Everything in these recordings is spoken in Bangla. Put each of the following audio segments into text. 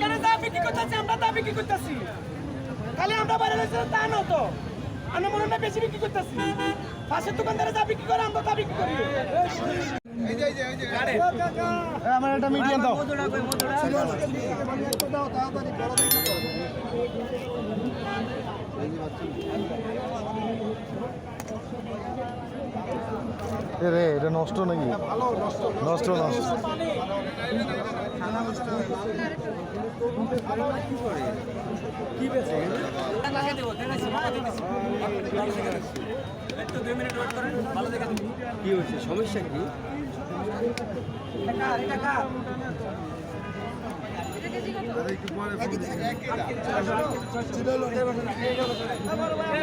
কানে যা বিক্রি করতেছি আমরা তা বিক্রি করতেছি। খালি আমরা বাইরে রয়েছে তা না তো। আমরা মনে হয় বেশি বিক্রি করতেছি। পাশের দোকানদারে যা বিক্রি করে আমরা তা বিক্রি করি। আমার একটা মিডিয়াম দাও। রে এটা নষ্ট নাকি নষ্ট নষ্ট কি হচ্ছে সমস্যা কি কেন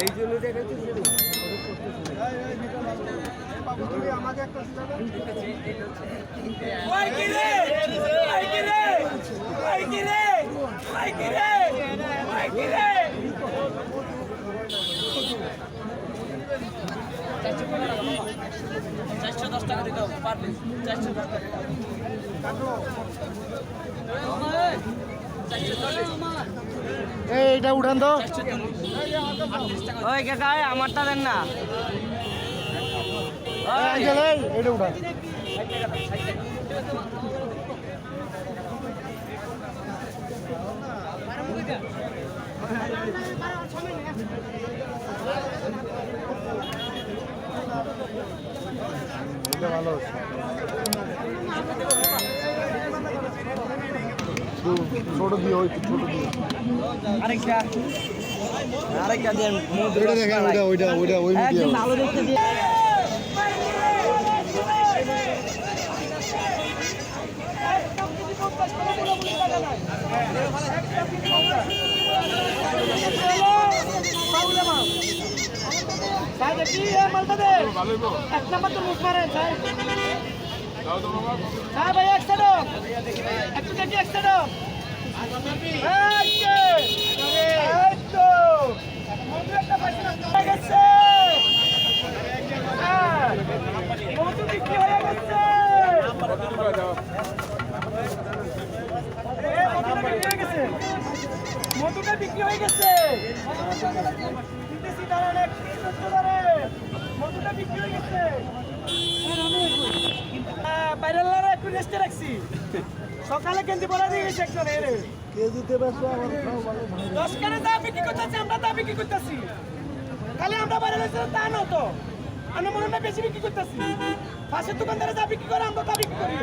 এই জন্য দেখাচ্ছি ওই কি রে ওই কি রে ওই কি রে ওই কি রে ওই কি রে চারশো দশ টাকা দিতে হবে পার পিস চারশো টাকা এইটা উঠান তো। ওই কাকা আমারটা দেন না। এটা উঠান হচ্ছে একটু ছোট দিয়ে ওই ছোট দিয়ে। আরেকটা। আরেকটা দেন। ওইটা ওইটা ওইটা ওই মিডিয়াম এক নাম্বার তো মুখ মারে সাহেব। সাহেব ভাই এক সাইড একটু দেখি এক সাইড এই তো। মধু একটা পাইছি না হয়ে হ্যাঁ, হয়ে মধুটা বিক্রি হয়ে গেছে মধুটা বিক্রি হয়ে গেছে দিতেছি দাঁড়ান এক মিনিট দাঁড়ান মধুটা বিক্রি হয়ে গেছে হ্যাঁ, বাইরের লারা রাখছি। সকালে কেন্দ্রে বলা দিয়ে গেছে একজন এরে। কেজিতে ভালো দশ কানে দা বিক্রি করতেছি আমরা তা বিক্রি করতেছি। তাহলে আমরা বাইরে রয়েছে তা না তো। আমরা মনে হয় বেশি বিক্রি করতেছি। পাশের দোকানদারে যা বিক্রি করে আমরা তা বিক্রি করি।